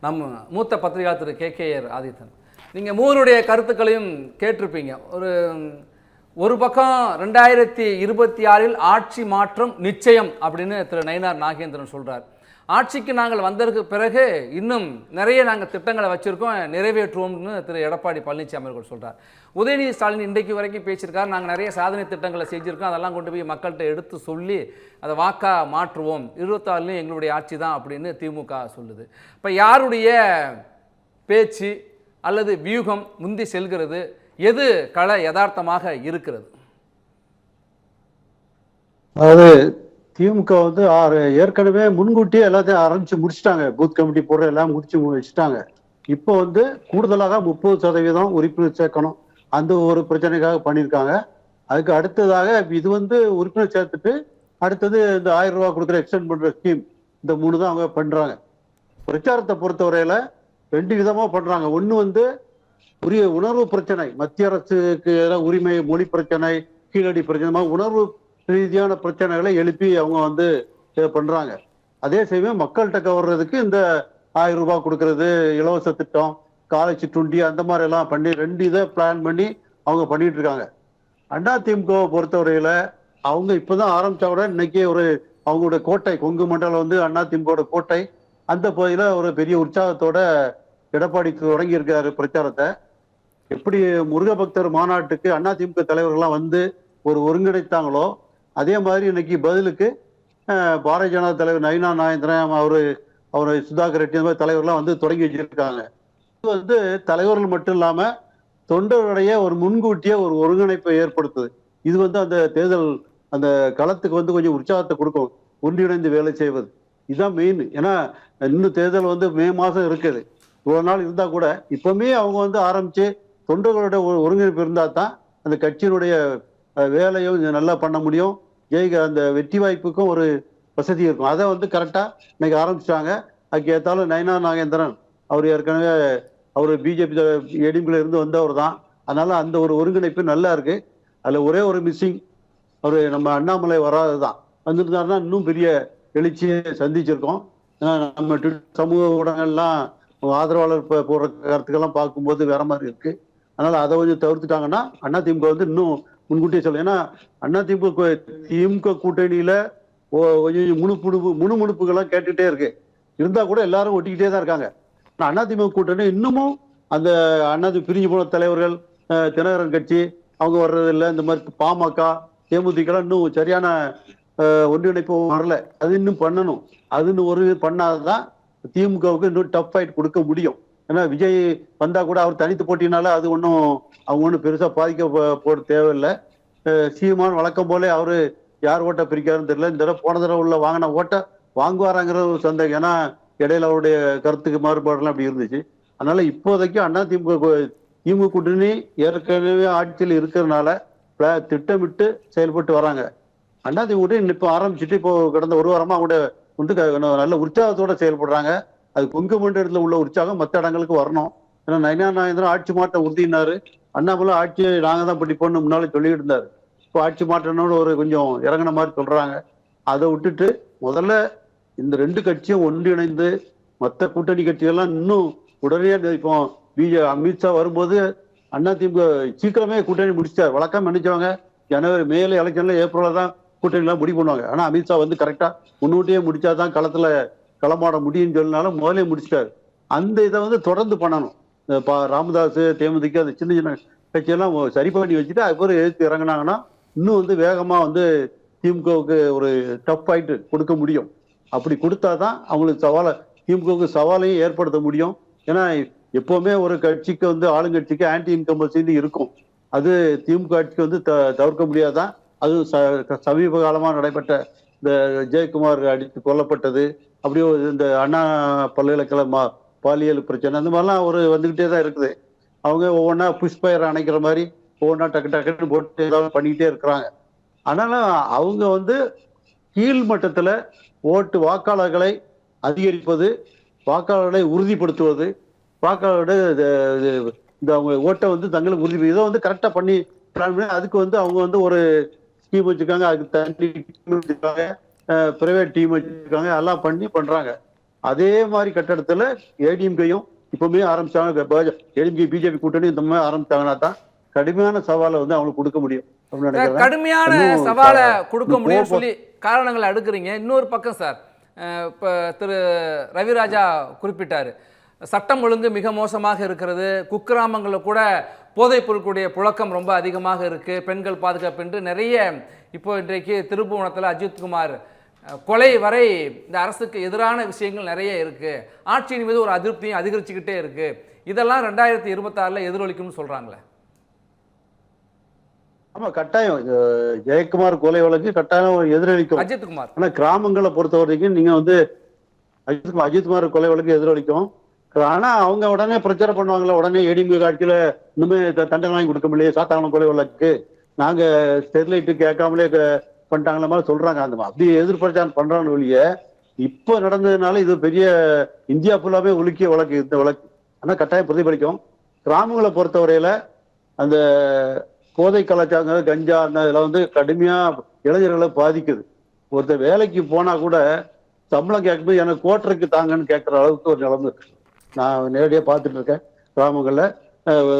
நம்ம மூத்த பத்திரிகையாளர் திரு கே. கே. ஆர் ஆதித்தன். நீங்கள் மூவருடைய கருத்துக்களையும் கேட்டிருப்பீங்க. ஒரு ஒரு பக்கம் ரெண்டாயிரத்தி இருபத்தி ஆறில் ஆட்சி மாற்றம் நிச்சயம் அப்படின்னு திரு நயினார் நாகேந்திரன் சொல்கிறார் ஆட்சிக்கு நாங்கள் வந்ததற்கு பிறகு இன்னும் நிறைய நாங்கள் திட்டங்களை வச்சுருக்கோம் நிறைவேற்றுவோம்னு திரு எடப்பாடி பழனிசாமி அவர்கள் சொல்கிறார் உதயநிதி ஸ்டாலின் இன்றைக்கு வரைக்கும் பேசியிருக்கார். நாங்கள் நிறைய சாதனை திட்டங்களை செஞ்சுருக்கோம். அதெல்லாம் கொண்டு போய் மக்கள்கிட்ட எடுத்து சொல்லி அதை வாக்கா மாற்றுவோம். இருபத்தாறுலையும் எங்களுடைய ஆட்சி தான் அப்படின்னு திமுக சொல்லுது. இப்போ யாருடைய பேச்சு அல்லது வியூகம் முந்தி செல்கிறது? எது கள யதார்த்தமாக இருக்கிறது? அதாவது திமுக வந்து ஆறு- ஏற்கனவே முன்கூட்டியே எல்லாத்தையும் ஆரம்பிச்சு முடிச்சுட்டாங்க. பூத் கமிட்டி போடுற எல்லாம் முடிச்சு வச்சுட்டாங்க இப்போ வந்து கூடுதலாக முப்பது சதவீதம் உறுப்பினர் சேர்க்கணும். அந்த ஒரு பிரச்சனைக்காக பண்ணியிருக்காங்க. அதுக்கு அடுத்ததாக இது வந்து உறுப்பினர் சேர்த்துட்டு அடுத்தது இந்த ஆயிரம் ரூபா கொடுக்குற எக்ஸ்டெண்ட் பண்ற ஸ்கீம் இந்த மூணு தான் அவங்க பண்றாங்க. பிரச்சாரத்தை பொறுத்தவரையில ரெண்டு விதமா பண்றாங்க. ஒன்று வந்து உரிய உணர்வு பிரச்சனை. மத்திய அரசுக்கு எதிராக உரிமை மொழி பிரச்சனை கீழடி பிரச்சனை உணர்வு ரீதியான பிரச்சனைகளை எழுப்பி அவங்க வந்து பண்றாங்க. அதே சமயம் மக்கள்கிட்ட கவர்றதுக்கு இந்த ஆயிரம் ரூபாய் கொடுக்கறது இலவச திட்டம் காலை சிற்றுண்டி அந்த மாதிரி எல்லாம் பண்ணி ரெண்டு இதை பிளான் பண்ணி அவங்க பண்ணிட்டு இருக்காங்க. அண்ணா திமுகவை பொறுத்தவரையில அவங்க இப்பதான் ஆரம்பிச்சா கூட இன்னைக்கு ஒரு அவங்களோட கோட்டை கொங்கு மண்டலம் வந்து அண்ணா திமுகவோட கோட்டை அந்த பகுதியில ஒரு பெரிய உற்சாகத்தோட எடப்பாடி தொடங்கி இருக்காரு பிரச்சாரத்தை. எப்படி முருக பக்தர் மாநாட்டுக்கு அதிமுக தலைவர்கள்லாம் வந்து ஒரு ஒருங்கிணைத்தாங்களோ அதே மாதிரி இன்னைக்கு பதிலுக்கு பாரதிய ஜனதா தலைவர் நயினா நாயந்திரன் அவர் அவர் சுதாகர் ரெட்டி இந்த மாதிரி தலைவர்லாம் வந்து தொடங்கி வச்சிருக்காங்க. இது வந்து தலைவர்கள் மட்டும் இல்லாமல் தொண்டர்களுடைய ஒரு முன்கூட்டியே ஒரு ஒருங்கிணைப்பை ஏற்படுத்துது. இது வந்து அந்த தேர்தல் அந்த களத்துக்கு வந்து கொஞ்சம் உற்சாகத்தை கொடுக்கும். ஒன்றிணைந்து வேலை செய்வது. இதுதான் மெயின் ஏன்னா இன்னும் தேர்தல் வந்து மே மாதம் இருக்குது. இவ்வளோ நாள் இருந்தால் கூட இப்போவுமே அவங்க வந்து ஆரம்பித்து தொண்டர்களுடைய ஒரு ஒருங்கிணைப்பு இருந்தால் தான் அந்த கட்சியினுடைய வேலையும் நல்லா பண்ண முடியும். ஜெயிக்க அந்த வெற்றி வாய்ப்புக்கும் ஒரு வசதி இருக்கும். அதை வந்து கரெக்டாக இன்னைக்கு ஆரம்பிச்சிட்டாங்க. அதுக்கு ஏற்றாலும் நயனா நாகேந்திரன் அவர் ஏற்கனவே அவர் பிஜேபி எடிம்குள்ள இருந்து வந்தவர் தான். அதனால அந்த ஒரு ஒருங்கிணைப்பு நல்லா இருக்கு. அதில் ஒரே ஒரு மிஸ்ஸிங் அவர் நம்ம அண்ணாமலை வராது தான். வந்திருந்தாருன்னா இன்னும் பெரிய எழுச்சியை சந்திச்சிருக்கோம். நம்ம சமூக ஊடகங்கள்லாம் ஆதரவாளர் போடுற கருத்துக்கெல்லாம் பார்க்கும்போது வேற மாதிரி இருக்கு. அதனால அதை கொஞ்சம் தவிர்த்துட்டாங்கன்னா அண்ணா வந்து இன்னும் முன்கூட்டியே சொல்ல ஏன்னா அண்ணா திமுக திமுக கூட்டணியில ஓ- முணுமுணுப்பு முணுமுணுப்புகள்லாம் கேட்டுக்கிட்டே இருக்கு. இருந்தா கூட எல்லாரும் ஒட்டிக்கிட்டே தான் இருக்காங்க. அண்ணா அதிமுக கூட்டணி இன்னமும் அந்த அண்ணாதி பிரிஞ்சு போன தலைவர்கள் தினகரன் கட்சி அவங்க வர்றது இல்லை இந்த மாதிரி பாமக தேமுதிகலாம் இன்னும் சரியான ஒன்றிணைப்பு வரல. அது இன்னும் பண்ணணும். அதுன்னு ஒரு பண்ணாதான் திமுகவுக்கு இன்னும் டஃப் ஃபைட் கொடுக்க முடியும். ஏன்னா விஜய் வந்தா கூட அவர் தனித்து போட்டினால அது ஒன்றும் அவங்க ஒன்றும் பெருசா பாதிக்க போட தேவையில்லை. சீமான் வழக்கம் போல அவரு யார் ஓட்டை பிரிக்காருன்னு தெரியல. இந்த தடவை போன தடவை உள்ள வாங்கின ஓட்டை வாங்குவாராங்கிற ஒரு சந்தேகம். ஏன்னா இடையில அவருடைய கருத்துக்கு மாறுபாடுலாம் அப்படி இருந்துச்சு. அதனால இப்போதைக்கு அண்ணா திமுக திமுக கூட்டணி ஏற்கனவே ஆட்சியில் இருக்கிறதுனால திட்டமிட்டு செயல்பட்டு வராங்க. அண்ணா திமுக கூட்டணி இப்போ ஆரம்பிச்சுட்டு இப்போ கடந்த ஒரு வாரமா அவங்க வந்து நல்ல உற்சாகத்தோட செயல்படுறாங்க. அது கொங்கு மண்டலத்தில் உள்ள உற்சாகம் மற்ற இடங்களுக்கு வரணும். ஏன்னா நயனா நாயந்திரன் ஆட்சி மாற்றம் உறுதினாரு அண்ணாமலை ஆட்சி நாங்கள் தான் படிப்போம்னு முன்னாலே சொல்லிட்டு இருந்தார். இப்போ ஆட்சி மாற்றணும்னு ஒரு கொஞ்சம் இறங்கின மாதிரி சொல்கிறாங்க அதை விட்டுட்டு முதல்ல இந்த ரெண்டு கட்சியும் ஒன்றிணைந்து மற்ற கூட்டணி கட்சிகள்லாம் இன்னும் உடனே இப்போ பிஜே அமித்ஷா வரும்போது அண்ணா திமுக சீக்கிரமே கூட்டணி முடிச்சிட்டார். வழக்கம் நினைச்சவங்க ஜனவரி மேல எலெக்ஷன்ல ஏப்ரல்ல தான் கூட்டணி எல்லாம் முடிவு பண்ணுவாங்க. ஆனா அமித்ஷா வந்து கரெக்டா முன்னூட்டியே முடிச்சாதான் களத்துல களமாட முடியும்னு சொன்னாலும் முதலே முடிச்சிட்டாரு. அந்த இதை வந்து தொடர்ந்து பண்ணணும். பா ராமதாஸ் தேமுதிக அந்த சின்ன சின்ன கட்சியெல்லாம் சரி பண்ணி வச்சுட்டு அதுக்கப்புறம் எதிர்த்து இறங்குனாங்கன்னா இன்னும் வந்து வேகமாக வந்து திமுகவுக்கு ஒரு டஃப் ஃபைட்டு கொடுக்க முடியும். அப்படி கொடுத்தா தான் அவங்களுக்கு சவாலை திமுகவுக்கு சவாலையும் ஏற்படுத்த முடியும். ஏன்னா எப்போவுமே ஒரு கட்சிக்கு வந்து ஆளுங்கட்சிக்கு ஆன்டி இன்கம்பல்சின்னு இருக்கும். அது திமுக ஆட்சிக்கு வந்து த- தவிர்க்க முடியாதான் அதுவும் ச- சமீப காலமாக நடைபெற்ற இந்த ஜெயக்குமார் அடித்து கொல்லப்பட்டது. அப்படியே ஒரு இந்த அண்ணா பல்கலைக்கழக பாலியல் பிரச்சனை அந்த மாதிரிலாம் ஒரு வந்துக்கிட்டே தான் இருக்குது. அவங்க ஒவ்வொன்றா புஷ்பயர் அணைக்கிற மாதிரி ஒவ்வொன்றா டக்கு டக்குன்னு போட்டு ஏதாவது பண்ணிக்கிட்டே இருக்கிறாங்க. ஆனாலும் அவங்க வந்து கீழ் மட்டத்தில் ஓட்டு வாக்காளர்களை அதிகரிப்பது வாக்காளர்களை உறுதிப்படுத்துவது வாக்காளர்களோட இது- இந்த அவங்க ஓட்டை வந்து தங்களுக்கு உறுதி இதை வந்து கரெக்டாக பண்ணி பிளான் பண்ணி அதுக்கு வந்து அவங்க வந்து ஒரு ஸ்கீம் வச்சிருக்காங்க அதுக்கு தனி டீம் வச்சிருக்காங்க பிரைவேட் டீம் வச்சிருக்காங்க எல்லாம் பண்ணி பண்றாங்க. அதே மாதிரி கட்டடத்துல ஏடிஎம்கையும் இப்பவுமே ஆரம்பிச்சாங்க. ஏடிஎம்கே பிஜேபி கூட்டணி இந்த மாதிரி ஆரம்பிச்சாங்கன்னா தான் கடுமையான சவாலை வந்து அவங்களுக்கு கொடுக்க முடியும். கடுமையான சவாலை கொடுக்க போக- சொல்லி காரணங்களை அடுக்குறீங்க. இன்னொரு பக்கம் சார் இப்ப திரு ரவிராஜா குறிப்பிட்டாரு. சட்டம் ஒழுங்கு மிக மோசமாக இருக்கிறது. குக்கிராமங்களில் கூட போதைப் பொருட்களுடைய புழக்கம் ரொம்ப அதிகமாக இருக்கு. பெண்கள் பாதுகாப்பு என்று நிறைய இப்போ இன்றைக்கு திருப்புவனத்தில் அஜித்குமார் கொலை வரை இந்த அரசுக்கு எதிரான விஷயங்கள் நிறைய இருக்கு. ஆட்சியின் மீது ஒரு அதிருப்தியும் அதிகரிச்சுக்கிட்டே இருக்கு. இதெல்லாம் ரெண்டாயிரத்தி இருபத்தாறில் எதிரொலிக்கும்னு சொல்றாங்களே. ஆமா கட்டாயம். ஜெயக்குமார் கொலை வழக்கு கட்டாயம் எதிரொலிக்கும். அஜித்குமார் ஆனா கிராமங்களை பொறுத்த வரைக்கும் நீங்க வந்து அஜித் அஜித்குமார் கொலை வழக்கு எதிரொலிக்கும். ஆனா அவங்க உடனே பிரச்சாரம் பண்ணுவாங்களே உடனே ஏடிஎம்கே காட்சியில இன்னுமே தண்டனை வாங்கி கொடுக்க முடியல சாத்தாங்கலம் கொலை வழக்கு நாங்க ஸ்டெர்லைட்டு கேட்காமலே க- பண்ணிட்டாங்களா மாதிரி சொல்றாங்க. அந்த அப்படி எதிர்பிரச்சாரம் பண்றாங்க ஒழிய இப்ப நடந்ததுனால இது பெரிய இந்தியா ஃபுல்லாவே உலுக்கிய வழக்கு இந்த வழக்கு. ஆனா கட்டாயம் பிரதிபலிக்கும். கிராமங்களை பொறுத்தவரையில அந்த போதை கலாச்சாரங்கள் கஞ்சா அந்த இதெல்லாம் வந்து கடுமையா இளைஞர்களை பாதிக்குது. ஒருத்தர் வேலைக்கு போனா கூட சம்பளம் கேட்கும்போது எனக்கு கோட்டருக்கு தாங்கன்னு கேட்கற அளவுக்கு ஒரு நிலைமை இருக்கு. நான் நேரடியாக பார்த்துட்டு இருக்கேன். கிராமங்களில்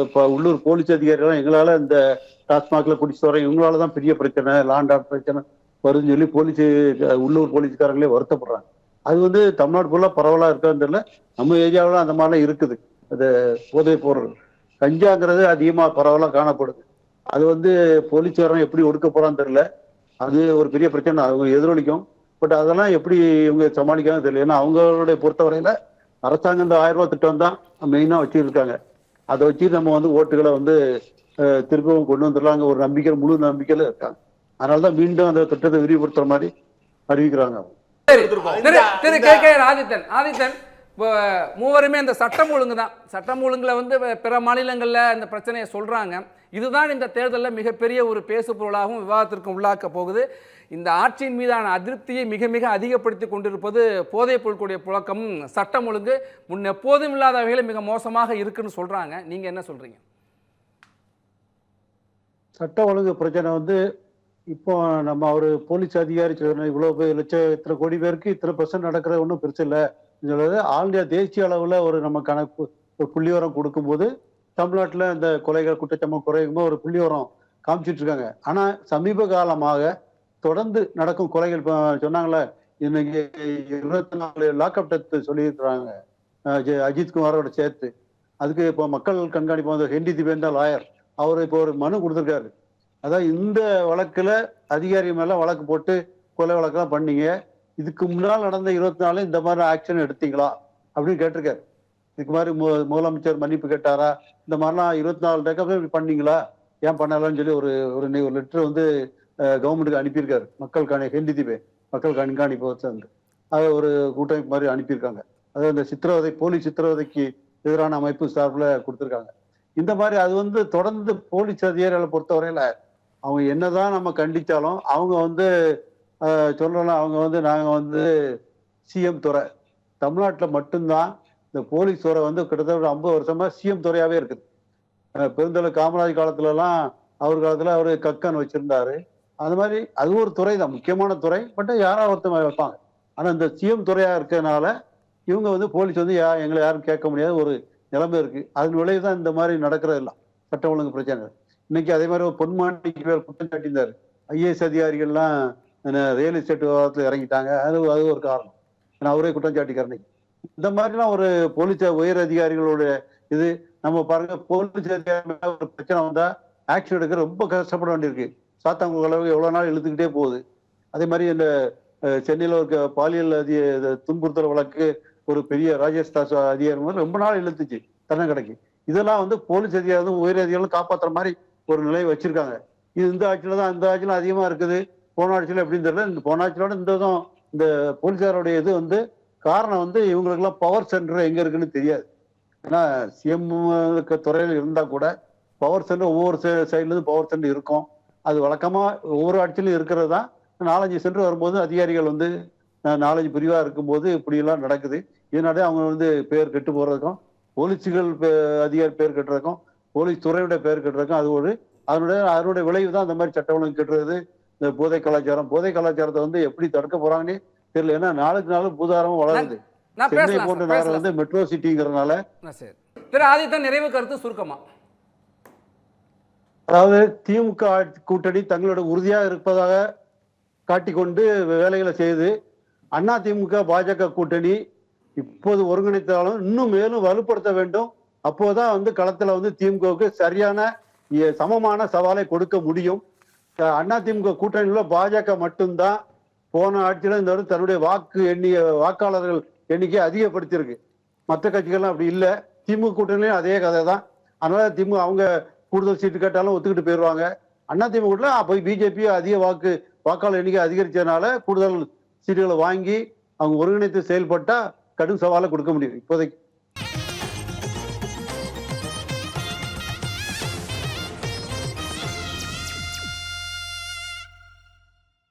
இப்போ உள்ளூர் போலீஸ் அதிகாரிகள் எங்களால் இந்த டாஸ்மாக்ல குடிச்சு வரேன் இவங்களால தான் பெரிய பிரச்சனை லாண்ட் பிரச்சனை வருதுன்னு சொல்லி போலீஸ் உள்ளூர் போலீஸ்காரங்களே வருத்தப்படுறாங்க. அது வந்து தமிழ்நாடு ஃபுல்லாக பரவலாக இருக்கான்னு தெரியல. நம்ம ஏரியாவில் அந்த மாதிரிலாம் இருக்குது. அது போதை பொருள். கஞ்சாங்கிறது அதிகமாக பரவலாக காணப்படுது. அது வந்து போலீஸ்காரன் எப்படி ஒடுக்க போகிறான்னு தெரியல. அது ஒரு பெரிய பிரச்சனை. அவங்க எதிரொலிக்கும். பட் அதெல்லாம் எப்படி இவங்க சமாளிக்காங்க தெரியல. ஏன்னா அவங்களுடைய பொறுத்தவரையில் அரசாங்கம் இந்த ஆயிரம் ரூபாய் திட்டம் தான் மெயினா வச்சிருக்காங்க. அதை வச்சு நம்ம வந்து ஓட்டுகளை வந்து திரும்பவும் கொண்டு வந்துடலாங்க ஒரு நம்பிக்கை முழு நம்பிக்கையில இருக்காங்க. அதனாலதான் மீண்டும் அந்த திட்டத்தை விரிவுபடுத்துற மாதிரி அறிவிக்கிறாங்க திரு கே கே ஆதித்தன் ஆதித்தன் இப்போ மூவருமே இந்த சட்டம் ஒழுங்கு தான். சட்டம் ஒழுங்கில் வந்து பிற மாநிலங்களில் இந்த பிரச்சனையை சொல்கிறாங்க இதுதான் இந்த தேர்தலில் மிகப்பெரிய ஒரு பேசு பொருளாகவும் விவாதத்திற்கும் உள்ளாக்க போகுது. இந்த ஆட்சியின் மீதான அதிருப்தியை மிக மிக அதிகப்படுத்தி கொண்டிருப்பது போதைப் பொருட்களுடைய புழக்கம் சட்டம் ஒழுங்கு முன் எப்போதும் இல்லாத வகையில் மிக மோசமாக இருக்குன்னு சொல்கிறாங்க நீங்கள் என்ன சொல்கிறீங்க சட்ட ஒழுங்கு பிரச்சனை வந்து இப்போ நம்ம ஒரு போலீஸ் அதிகாரி சொன்ன இவ்வளோ லட்சம் இத்தனை கோடி பேருக்கு இத்தனை பர்சன்ட் நடக்கிறது ஒன்றும் பெருசு இல்லை. ஆல் இந்தியா தேசிய அளவுல ஒரு நம்ம கணக்கு ஒரு புள்ளிவரம் கொடுக்கும்போது தமிழ்நாட்டில் இந்த கொலைகள் குற்றச்சம்பவம் குறையும்போது ஒரு புள்ளிவரம் காமிச்சிட்டு இருக்காங்க. ஆனா சமீப காலமாக தொடர்ந்து நடக்கும் கொலைகள் இப்போ சொன்னாங்களே இன்னைக்கு இருபத்தி நாலு லாக்அப் டெத்து சொல்லியிருக்கிறாங்க. அஜித்குமாரோட அஜித் சேர்த்து. அதுக்கு இப்போ மக்கள் கண்காணிப்பு வந்து ஹெண்டி திபேந்தா லாயர் அவர் இப்போ ஒரு மனு கொடுத்துருக்காரு. அதான் இந்த வழக்கில் அதிகாரி மேலே வழக்கு போட்டு கொலை வழக்கெல்லாம் பண்ணீங்க. இதுக்கு முன்னால் நடந்த இருபத்தி நாலு இந்த மாதிரி ஆக்ஷன் எடுத்தீங்களா? அப்படின்னு கேட்டிருக்காரு. இதுக்கு மாதிரி மு- முதலமைச்சர் மன்னிப்பு கேட்டாரா? இந்த மாதிரிலாம் இருபத்தி நாலு டேக்கப் இப்படி பண்ணீங்களா? ஏன் பண்ணலாம்னு சொல்லி ஒரு ஒரு ஒரு லெட்டர் வந்து கவர்மெண்ட்டுக்கு அனுப்பியிருக்காரு. மக்கள் கணி ஹெண்டி மக்கள் கண்காணிப்பு வச்சிருந்து அதை ஒரு கூட்டமைப்பு மாதிரி அனுப்பியிருக்காங்க. அது அந்த சித்திரவதை போலீஸ் சித்திரவதைக்கு எதிரான அமைப்பு சார்பில் கொடுத்துருக்காங்க. இந்த மாதிரி அது வந்து தொடர்ந்து போலீஸ் அதிகாரிகளை பொறுத்தவரையில அவங்க என்னதான் நம்ம கண்டிச்சாலும் அவங்க வந்து சொல்லலாம் அவங்க வந்து நாங்கள் வந்து சிஎம் துறை. தமிழ்நாட்டில் மட்டும்தான் இந்த போலீஸ் துறை வந்து கிட்டத்தட்ட ஒரு ஐம்பது வருஷமாக சிஎம் துறையாகவே இருக்குது. பெருந்தலை காமராஜ் காலத்துலலாம் அவர் காலத்தில் அவர் கக்கன் வச்சுருந்தாரு. அது மாதிரி அது ஒரு துறை தான் முக்கியமான துறை பட் யாராவது ஒருத்தவங்க வைப்பாங்க. ஆனால் இந்த சிஎம் துறையாக இருக்கிறதுனால இவங்க வந்து போலீஸ் வந்து யா எங்களை யாரும் கேட்க முடியாத ஒரு நிலைமை இருக்குது அதன் விளைவு தான் இந்த மாதிரி நடக்கிறது எல்லாம் சட்டம் ஒழுங்கு பிரச்சனை இன்னைக்கு அதே மாதிரி ஒரு பொன்மாண்டிக்கு பேர் குற்றம் சாட்டியிருந்தார். ஐஏஎஸ் அதிகாரிகள்லாம் ரியல் எஸ்டேட் விவகாரத்தில் இறங்கிட்டாங்க. அது அது ஒரு காரணம். ஏன்னா அவரே குற்றம் இந்த மாதிரிலாம் ஒரு போலீஸ் உயர் அதிகாரிகளோட இது நம்ம பாருங்க போலீஸ் அதிகாரி ஒரு பிரச்சனை வந்தால் ஆக்ஷன் எடுக்க ரொம்ப கஷ்டப்பட வேண்டியிருக்கு. சாத்தாங்குளம் அளவுக்கு எவ்வளோ நாள் இழுத்துக்கிட்டே போகுது. அதே மாதிரி இந்த சென்னையில் ஒரு பாலியல் அதிக துன்புறுத்தல் வழக்கு ஒரு பெரிய ராஜேஷ் தாஸ் அதிகாரி மாதிரி ரொம்ப நாள் இழுத்துச்சு தண்டனை கிடைக்கு இதெல்லாம் வந்து போலீஸ் அதிகாரி உயர் அதிகாரிகளும் காப்பாற்றுற மாதிரி ஒரு நிலையை வச்சிருக்காங்க. இது இந்த ஆட்சியில் தான் இந்த ஆட்சியில் அதிகமாக இருக்குது. போன ஆட்சியில் எப்படின்னு தெரியல. இந்த போன ஆட்சியோட இந்த இதும் இந்த போலீஸாருடைய இது வந்து காரணம் வந்து இவங்களுக்கெல்லாம் பவர் சென்டர் எங்கே இருக்குன்னு தெரியாது. ஏன்னா சிஎம் துறையில் இருந்தால் கூட பவர் சென்டர் ஒவ்வொரு சைட்லேருந்து பவர் சென்டர் இருக்கும். அது வழக்கமாக ஒவ்வொரு ஆட்சியிலும் இருக்கிறது தான். நாலஞ்சு சென்டர் வரும்போது அதிகாரிகள் வந்து நாலஞ்சு பிரிவாக இருக்கும்போது இப்படியெல்லாம் நடக்குது. இதனாலே அவங்க வந்து பேர் கெட்டு போகிறதுக்கும் போலீஸுகள் பே- அதிகாரி பேர் கட்டுறதுக்கும் போலீஸ் துறையுடைய பேர் கட்டுறதுக்கும் அது ஒரு அதனுடைய அதனுடைய விளைவு தான் அந்த மாதிரி சட்ட ஒழுங்கு கட்டுறது. இந்த போதை கலாச்சாரம் போதை கலாச்சாரத்தை வந்து எப்படி தடுக்க போறாங்கன்னே தெரியல. ஏன்னா நாளுக்கு நாள் பூதாரமும் வளருது. சென்னை போன்ற நகரம் வந்து மெட்ரோ சிட்டிங்கிறதுனால திரு ஆதித்தன் நிறைவு கருத்து சுருக்கமா? அதாவது திமுக கூட்டணி தங்களோட உறுதியாக இருப்பதாக காட்டிக்கொண்டு வேலைகளை செய்து அண்ணா திமுக பாஜக கூட்டணி இப்போது ஒருங்கிணைத்தாலும் இன்னும் மேலும் வலுப்படுத்த வேண்டும். அப்போதான் வந்து களத்துல வந்து திமுகவுக்கு சரியான சமமான சவாலை கொடுக்க முடியும். அண்ணா திமுக கூட்டணியில பாஜக மட்டும்தான் போன ஆட்சியில இந்த தடவை தன்னுடைய வாக்கு எண்ணிய வாக்காளர்கள் எண்ணிக்கை அதிகப்படுத்தியிருக்கு. மற்ற கட்சிகள்லாம் அப்படி இல்லை. திமுக கூட்டணியும் அதே கதை தான் அதனால திமுக அவங்க கூடுதல் சீட்டு கேட்டாலும் ஒத்துக்கிட்டு போயிடுவாங்க அண்ணா திமுக போய் பிஜேபி அதிக வாக்கு வாக்காளர் எண்ணிக்கை அதிகரிச்சதுனால கூடுதல் சீட்டுகளை வாங்கி அவங்க ஒருங்கிணைத்து செயல்பட்டா கடும் சவாலை கொடுக்க முடியும். இப்போதைக்கு.